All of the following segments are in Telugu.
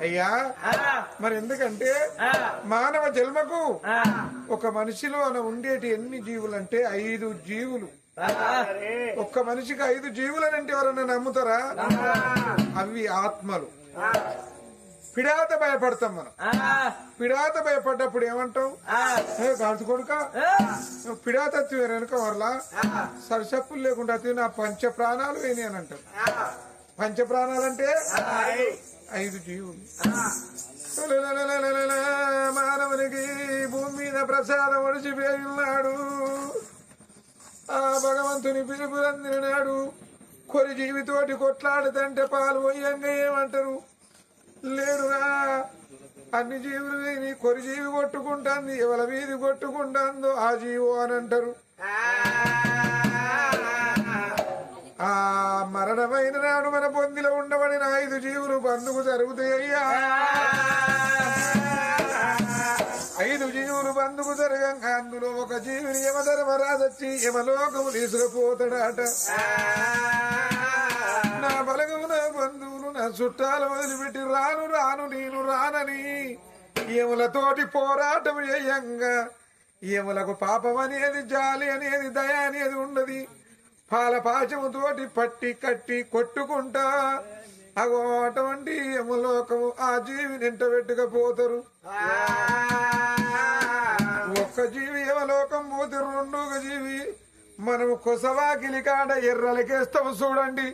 అయ్యా మరి ఎందుకంటే మానవ జన్మకు ఒక మనిషిలో ఉండేటి ఎన్ని జీవులు అంటే ఐదు జీవులు. ఒక్క మనిషికి ఐదు జీవులనంటే ఎవరన్నా నమ్ముతారా? అవి ఆత్మలు. పిడాత భయపడతాం మనం. పిడాత భయపడ్డప్పుడు ఏమంటాం గాజు కొడుక? పిడాత వెనుక వరలా? సరిసప్పులు లేకుండా నా పంచ ప్రాణాలు వేని అని అంటాం పంచ ప్రాణాలంటే ఐదు జీవులు మానవునికి భూమి మీద ప్రసాదం ఒడిచిపోయినాడు ఆ భగవంతుని పిలుపులందినాడు. కొరి జీవితోటి కొట్లాడుతంటే పాలు పోయంగా ఏమంటారు? లేరురా. అన్ని జీవులు నీ కొరి జీవి కొట్టుకుంటాంది ఎవల వీధి కొట్టుకుంటాందో ఆ జీవో అని అంటారు. జీవులు జరుగుతాయ్యా ఐదు జీవులు బంధుకు జరగంగా. అందులో ఒక జీవిని యమధర్మరాజొచ్చి యమలోకము తీసుకుపోతాడట. నా బలగము నా బంధువులు నా చుట్టాలు వదిలిపెట్టి రాను రాను నేను రానని యములతోటి పోరాటం చేయంగా. యములకు పాపం అనేది జాలి అనేది దయ అనేది ఉండదు. పాలపాచముతోటి పట్టి కట్టి కొట్టుకుంటా. అగో అటువంటి యమలోకము ఆ జీవి నింట పెట్టుకపోతారు ఒక్క జీవి యమలోకం పోతే ఒక జీవి మనము కొసవాకిలి కాడ ఎర్రలకేస్తాము చూడండి.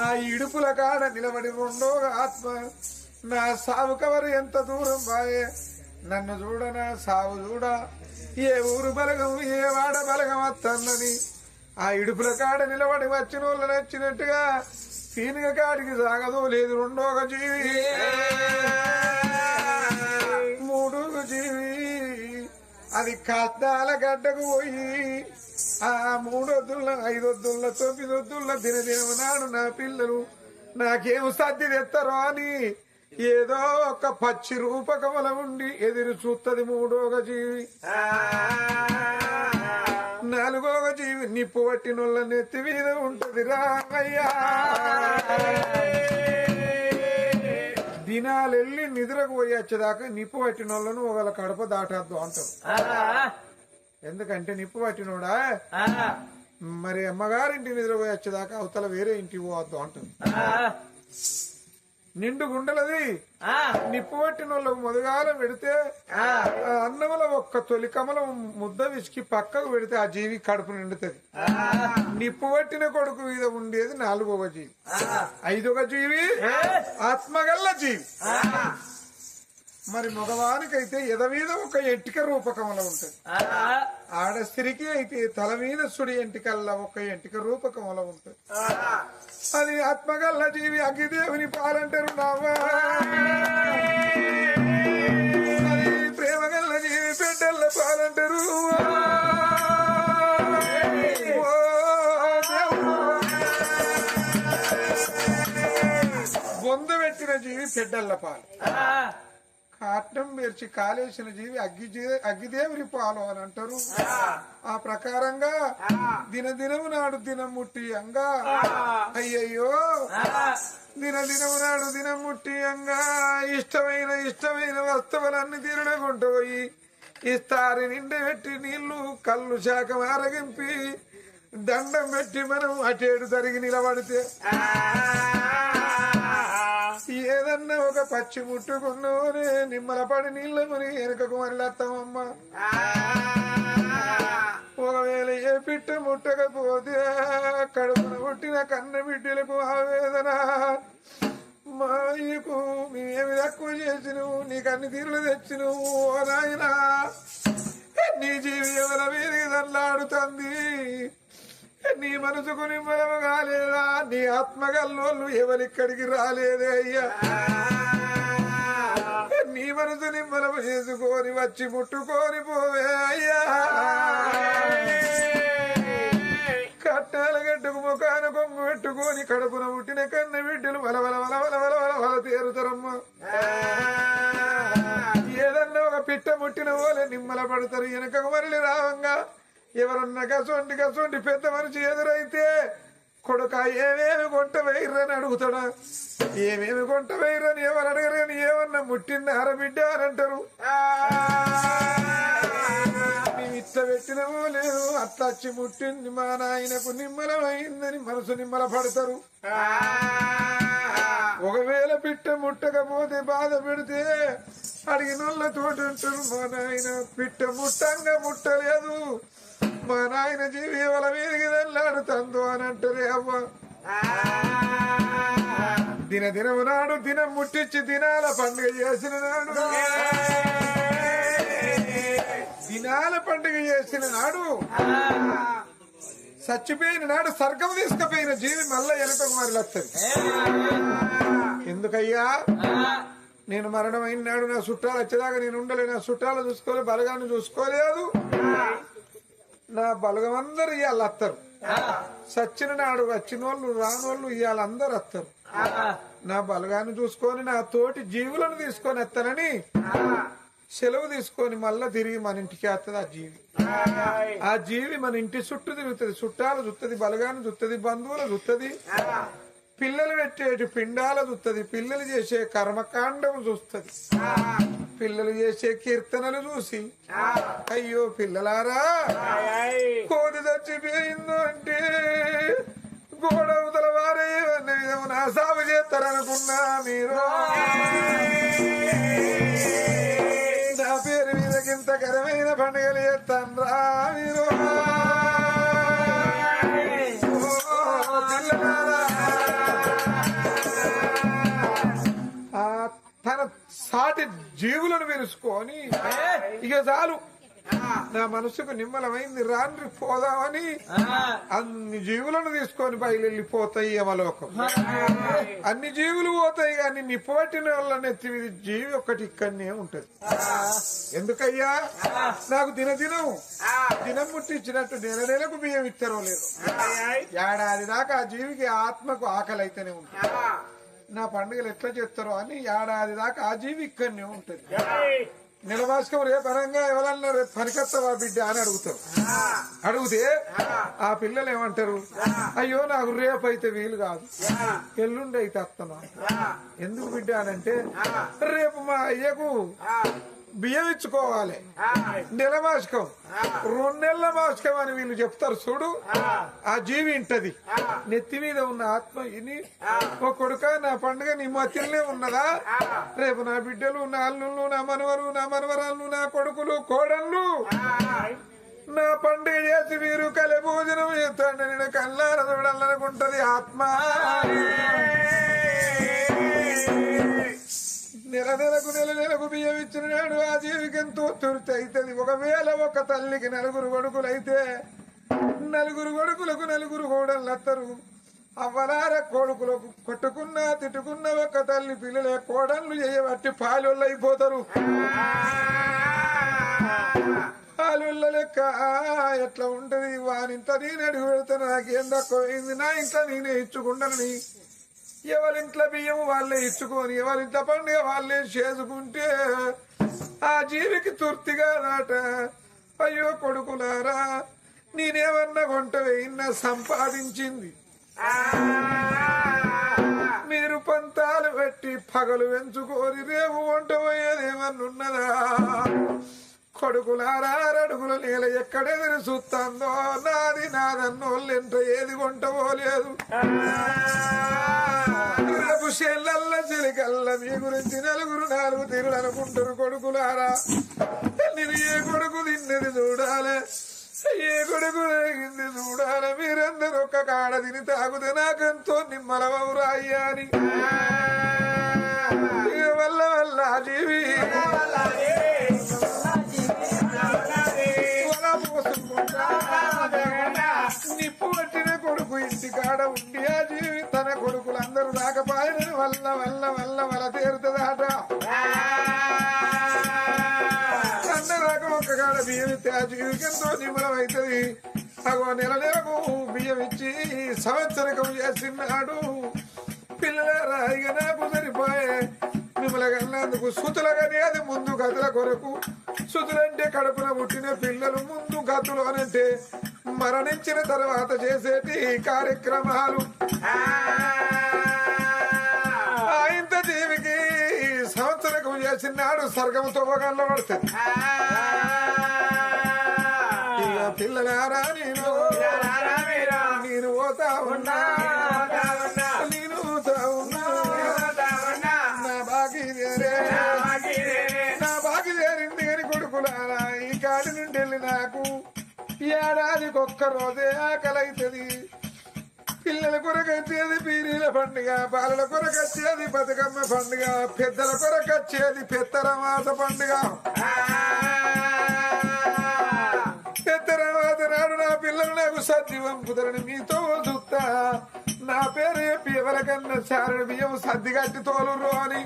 ఆ ఇడుపుల కాడ నిలబడి రెండో ఆత్మ నా సావు కవరు ఎంత దూరం బాయే నన్ను చూడనా సావు చూడ ఏ ఊరు బలగం ఏ వాడ బలగం అత్తన్నది. ఆ ఇడుపుల కాడ నిలబడి వచ్చిన వాళ్ళు నచ్చినట్టుగా పీనుగ కాడికి సాగదు. లేదు రెండోక జీవి. మూడోక జీవి. అది కద్దాల గడ్డకు పోయి ఆ మూడొద్దుల ఐదొద్దుల తొమ్మిదొద్దుల దినదినం నాడు నా పిల్లలు నాకేం సర్ది తెస్తారో అని ఏదో ఒక పచ్చి రూపకముల ఉండి ఎదురు చూస్తది మూడోగ జీవి. నాలుగోగ జీవి నిప్పు పట్టినోళ్ళ నెత్తి మీద ఉంటది రామయ్యా దినాలెళ్ళి నిద్రకు పోయి వచ్చేదాకా నిప్పు పట్టిన వాళ్ళను ఒకళ్ళ కడప దాటద్దు అంటారు. ఎందుకంటే నిప్పు పట్టినోడా? మరి అమ్మగారింటి నిద్ర పోయి వచ్చేదాకా అవతల వేరే ఇంటికి పోవద్దు అంటుంది నిండు గుండెలది. నిప్పు పట్టిన మొదగాలం పెడితే అన్నముల ఒక్క తొలి కమలం ముద్ద విసికి పక్కకు పెడితే ఆ జీవి కడుపు నిండుతుంది. నిప్పు పట్టిన కొడుకు మీద ఉండేది నాలుగవ జీవి. ఐదవ జీవి ఆత్మగల్ల జీవి. మరి మగవానికైతే ఎద మీద ఒక ఎంటిక రూపకమల ఉంటుంది. ఆడ స్త్రీకి అయితే తల మీద సుడి ఎంటికల్లా ఒక ఎంటిక రూపకమల ఉంటుంది. అది ఆత్మగల్ల జీవి అగ్గిదేవుని పాలంటారు నావా అది ప్రేమగల్ల జీవి బిడ్డల్ల పాలంటారు. బొందు పెట్టిన జీవి పెడ్డల్ల పాలు. కాట్నం మెర్చి కాలేసిన జీవి అగ్గి అగ్గిదేవుని పాలు అని అంటారు. ఆ ప్రకారంగా దినదినము నాడు దినం ముట్టి అంగా అయ్యయ్యో. దినదినము నాడు దినం ముట్టి అంగా. ఇష్టమైన ఇష్టమైన వస్తువులన్నీ తిరగకుంటూ పోయి ఇస్తారి నిండా పెట్టి నీళ్ళు కళ్ళు శాఖం ఆరగింపి దండం పెట్టి మనం అటేడు తరిగి నిలబడితే. ఏదన్నా ఒక పచ్చి ముట్టుకున్నోనే నిమ్మల పడి నీళ్ళ ముని వెనుకకు మరలత్తామమ్మ ఒకవేళ ఏ పిట్ట ముట్టకపోతే కడుపున పుట్టిన కన్న బిడ్డలకు ఆవేదన మాయకు మేమేమి తక్కువ చేసిను నీకు అన్ని తీరులు తెచ్చినవు ఓ నాయనా. నీ జీవి ఎవరి మీద దల్లాడుతుంది నీ మనసుకు నిమ్మలము కాలేదా? నీ ఆత్మగల్లోళ్ళు ఎవరిక్కడికి రాలేదే అయ్యా? నీ మనసు నిమ్మలము చేసుకొని వచ్చి ముట్టుకొని పోవే అయ్యా. కట్టాల గడ్డకు ముఖాన కొంగు పెట్టుకొని కడుపున పుట్టిన కన్న బిడ్డలు వల వల వల వల వల వల వల తేరుతారమ్మా ఏదన్నా ఒక పిట్ట ముట్టిన పోలే నిమ్మల పడతారు వెనక మరలి రావంగా. ఎవరన్నా కసోంటి కసోంటి పెద్ద మనిషి ఎదురైతే కొడుక ఏమేమి కొంట వేయరని అడుగుతాడా? ఏమేమి కొంట వేయరని ఎవరు అడగరు కానీ ఏమన్నా ముట్టింది అరబిడ్డ అని అంటారు. మేము ఇట్ట పెట్టినమో లేదు అట్లా వచ్చి ముట్టింది మా నాయనకు నిమ్మలమైందని మనసు నిమ్మల పడతారు ఒకవేళ పిట్ట ముట్టకపోతే బాధ పెడితే అడిగినోళ్ళ తోటి అంటారు మా నాయన పిట్ట ముట్టంగా ముట్టలేదు. మా నాయన జీవి ఎవల మీదకి వెళ్ళాడుతందు అని అంటారే అవ్వ. దిన దినము నాడు దినం ముట్టించి దినాల పండుగ చేసిన నాడు. దినాల పండుగ చేసిన నాడు. చచ్చిపోయిన నాడు స్వర్గం తీసుకుపోయిన జీవి మళ్ళా వెనకకు మరి వస్తుంది ఎందుకయ్యా? నేను మరణం అయిన నాడు నా చుట్టాలు వచ్చేదాకా నేను ఉండలే నా చుట్టాలు చూసుకోలే బలగాన్ని చూసుకోలేదు. నా బలగం అందరు ఇవాళ వస్తారు సచ్చిన నాడు వచ్చిన వాళ్ళు రానోళ్ళు ఇవాళ అందరు వస్తారు నా బలగాన్ని చూసుకొని నా తోటి జీవులను తీసుకొని వస్తానని సెలవు తీసుకొని మళ్ళా తిరిగి మన ఇంటికి వస్తుంది ఆ జీవి. ఆ జీవి మన ఇంటి చుట్టూ తిరుగుతుంది. చుట్టాలు చూస్తుంది బలగాన్ని చూస్తుంది బంధువులు చూస్తుంది పిల్లలు పెట్టేటి పిండాల చూస్తుంది పిల్లలు చేసే కర్మకాండం చూస్తుంది. పిల్లలు చేసే కీర్తనలు చూసి అయ్యో పిల్లలారా కోడి చచ్చిపోయిందో అంటే గోడ అవతల వారే అన్న సాగు చేస్తారనుకున్నా మీరు. నా పేరు మీద ఇంత ఘనమైన పండుగలు చేస్తాన్రా మీరు. సాటి జీవులను పిలుచుకొని ఇక చాలు. నా మనసుకు నిమ్మలమైంది రాండ్రి పోదామని. అన్ని జీవులను తీసుకొని బయలుపోతాయి యమలోకం. అన్ని జీవులు పోతాయి కానీ నిప్పబట్టిన నెత్తి మీద జీవి ఒకటి ఇక్కడనే ఉంటది. ఎందుకయ్యా? నాకు దినదినం దినం ముట్టించినట్టు నెల నెలకు బియ్యం ఇస్తారో లేదు. ఏడాది దాకా ఆ జీవికి ఆత్మకు ఆకలి అయితేనే ఉంటుంది నా పండుగలు ఎట్లా చేస్తారో అని ఏడాది దాకా ఆ జీవి ఇక్కడనే ఉంటది నిలవాసుకం రేపు అనంగా ఎవరన్నా రేపు పనికొస్తావా బిడ్డ అని అడుగుతారు. అడిగితే ఆ. పిల్లలు ఏమంటారు? అయ్యో నాకు రేపు అయితే వీలు కాదు. ఎల్లుండి అయితే వస్తాను ఎందుకు బిడ్డ అనంటే రేపు మా అయ్యకు బియ్యం ఇచ్చుకోవాలి నెల మాసకం రెండు నెలల మాసకం అని వీళ్ళు చెప్తారు చూడు. ఆ. జీవి ఇంటది. నెత్తి మీద ఉన్న ఆత్మ ఇని ఓ కొడుక నా పండుగ నీ మధ్యలోనే ఉన్నదా? రేపు నా బిడ్డలు నా అల్లుళ్ళు నా మనవరు నా మనవరాళ్ళు నా కొడుకులు కోడళ్ళు నా పండుగ చేసి మీరు కలి భోజనం చేస్తాండి నేను కళ్ళార చూడాలనుకుంటది ఆత్మ. నెల నెలకు నెల నెలకు బియ్యం ఇచ్చిన నాడు ఆ జీవికి ఎంతో తృప్తి ఒకవేళ ఒక తల్లికి నలుగురు కొడుకులు అయితే నలుగురు కొడుకులకు నలుగురు కోడళ్ళు వస్తారు అవ్వలార కొడుకులకు కొట్టుకున్నా తిట్టుకున్న ఒక తల్లి పిల్లలే కోడళ్ళు చేయబట్టి పాలోళ్ళు అయిపోతారు. పాలుళ్ళ లెక్క ఎట్లా ఉంటది? వానింత నేను అడుగు పెడతాను. నాకేం తక్కువైంది నా ఇంట్లో నేనే ఇచ్చుకుంటానని ఎవరింట్లో బియ్యం వాళ్ళే ఇచ్చుకొని ఎవరింట్లో పండుగ వాళ్ళే చేసుకుంటే ఆ జీవికి తృప్తిగా నాట. అయ్యో కొడుకులారా నేనేమన్నా కొంట వేయినా సంపాదించింది. మీరు పంతాలు పెట్టి పగలు పెంచుకొని రేపు వంట పోయేదేమన్నున్నదా కొడుకులారా అడుగులు నేల ఎక్కడెదిరి చూస్తాందో నాది నాదన్నోళ్ళెంట ఏది కొంట పోలేదు చెల్లల్ల చిలికల్ల మీ గురించి నలుగురు నాలుగు తీరులు అనుకుంటారు కొడుకులారా. నేను ఏ కొడుకు తిన్నది చూడాలి? ఏ కొడుకు రేగింది చూడాలి? మీరందరూ ఒక్క కాడ తిని తాగుతే నాకెంతో నిమ్మలవరా అయ్యా అని వల్ల వల్ల జీవి? నిప్పు పట్టిన కొడుకు ఇంటి కాడ ఉండి ఆ జీవి తన కొడుకులందరూ రాకపాయని వల్ల వల్ల వల్ల వల తీరుతుందాట. అన్న ఒక బియ్యం ఇస్తే ఆ ఎంతో నిమ్మలం అవుతుంది అగో నెల నెలకు బియ్యం ఇచ్చి సంవత్సరకం చేసినాడు పిల్లలారా ఇక నాకు సరిపోయే మిమ్మల్ని కన్నందుకు సుతులగానే అది ముందు గతుల కొరకు. సుతులంటే కడుపున పుట్టిన పిల్లలు ముందు గతులు అనంటే మరణించిన తర్వాత చేసేటి కార్యక్రమాలు. సంవత్సరకు చేసినాడు స్వర్గంతో ఒకళ్ళు పడుతుంది ఇక పిల్లలారా నేను. నేను పోతా ఉన్నా. నేను పోతా ఉన్నా. నా బాకీ తీరే నా బాకీ తీరింది అని కొడుకులారా. ఈ కాడి నుండి వెళ్ళి నాకు ఏడాదికి ఒక్క రోజే ఆకలైతుంది. పిల్లల కొరకు వచ్చేది పీరీల పండుగ బాలల కొరకు వచ్చేది బతుకమ్మ పండుగ పెద్దల కొరకు వచ్చేది పెత్తర మాస పండుగ. పెత్తర నాడు నా పిల్లలు నాకు సజీవం కుదరని మీతో చూస్తా. నా పేరు చెప్పి ఎవరికన్నా చారడి బియ్యం సర్ది కట్టి తోలు అని.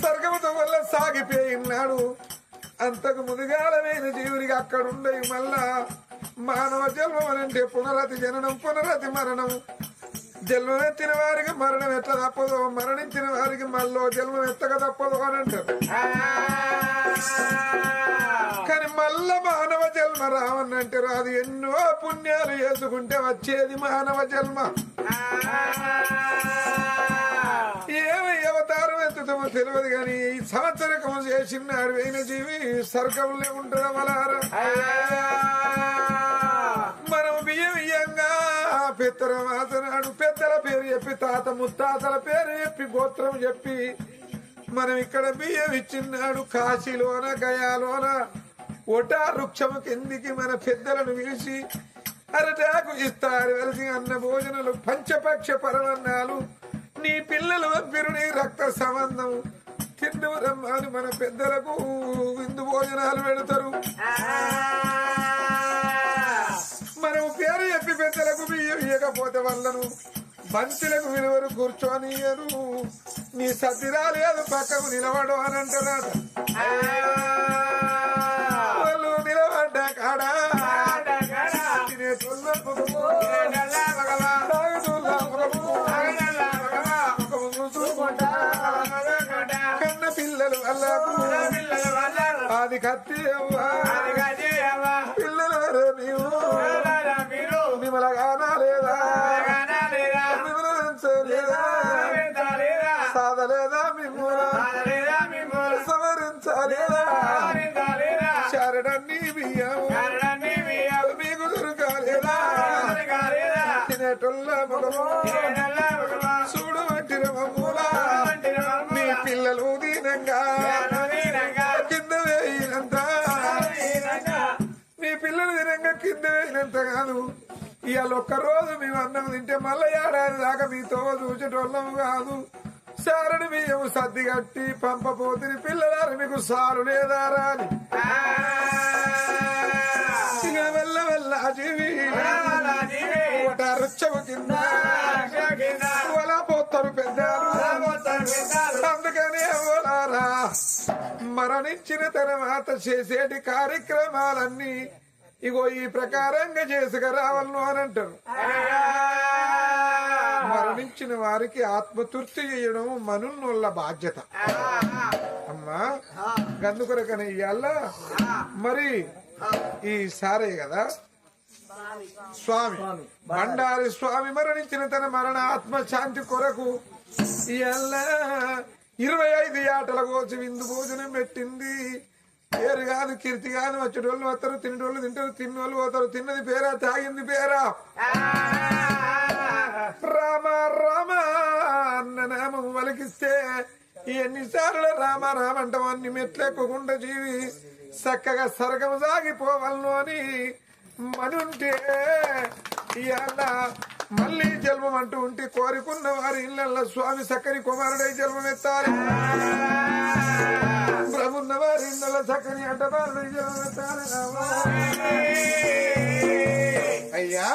స్వర్గముతో వల్ల సాగిపోయినాడు అంతకు ముదుగాలమైన జీవునికి అక్కడుండే మళ్ళా మానవ జన్మం అనంటే పునరతి జననం పునరతి మరణం. జన్మమెత్తిన వారికి మరణం ఎట్లా తప్పదో మరణించిన వారికి మళ్ళీ జన్మం ఎత్తక తప్పదు అని అంటారు. కానీ మళ్ళా మానవ జన్మ రావనంటారు అది ఎన్నో పుణ్యాలు చేసుకుంటే వచ్చేది మానవ జన్మ. తెలియదు కానీ ఈ సంవత్సరకం చేసినాడు అరవైన జీవి స్వర్గంలో ఉంటారా మలారా? మనం బియ్యం ఇయ్యంగా పెద్దల మాతనాడు పెద్దల పేరు చెప్పి తాత ముత్తాతల పేరు చెప్పి గోత్రం చెప్పి మనం ఇక్కడ బియ్యం ఇచ్చిన్నాడు కాశీలోన గయాలోన. ఒటా వృక్షము కిందికి మన పెద్దలను పిలిచి అరటాకు ఇస్తారు వెలిసి అన్న భోజనాలు పంచపక్ష పరమన్నాలు. నీ పిల్లలు వంపిరుని రక్త సంబంధం. తిండురమ్మని మన పెద్దలకు విందు భోజనాలు పెడతారు. మనం పేరు చెప్పి పెద్దలకు బియ్యం ఇవ్వకపోతే వాళ్ళను బంతులకు విలువరు కూర్చొనియరు నీ సతిరా లేదు పక్కకు నిలబడు అని అంటున్నాడు. వాళ్ళు నిలబడ్డ కాడా? అది కత్తి అవ్వా పిల్లలు నీవు మిమ్మలగానా లేదా వివరించలేదా సాధలేదా మిమ్మల్ని? సవరించలేదా శరణి బియ్యం మీకు దొరకాలేదా? తినేటోళ్ళ ముఖము కింద కాదు ఇవాళ ఒక్క రోజు మేము అన్నం తింటే మళ్ళీ ఏడాది దాకా మీతో చూసేటోళ్ళము కాదు. సారడి బియ్యం సర్ది కట్టి పంపపోతుంది పిల్లలారు మీకు సారు లేదా రాని వెళ్ళ వెళ్ళ జీవి కింద వల పోతారు పెద్దారు అందుకనే మరణించిన తర్వాత చేసేటి కార్యక్రమాలన్నీ ఇగో ఈ ప్రకారంగా చేసుకురావాలను అని అంటారు. మరణించిన వారికి ఆత్మతృప్తి చేయడం మనున్నోళ్ళ బాధ్యత. అమ్మా గందుకొరకనే ఇయ్యాల. మరి ఈ సారే కదా? స్వామి. బండారి స్వామి మరణించిన తన మరణ ఆత్మశాంతి కొరకు ఇయ్యాల. ఇరవై ఐదు ఆటల కోసం విందు భోజనం పెట్టింది. పేరు కాదు కీర్తి కాదు వచ్చేటోళ్ళు వస్తారు తినేటోళ్ళు తింటారు తిన్నోళ్ళు పోతారు తిన్నది పేరా తాగింది పేరా? రామ రామ అన్న నామం వలికిస్తే ఎన్నిసార్లు రామ రామ అంటాం అన్ని మెట్లెక్కకుండా జీవి చక్కగా సరగం సాగిపోవాలను అని మనుంటే ఇవాళ మళ్ళీ జన్మం అంటూ ఉంటే కోరుకున్న వారి ఇళ్ళల్లో స్వామి చక్కని కుమారుడై జన్మం ఎత్తాలి ప్రభున్న వారి చక్కని అడ్డబారు అయ్యా!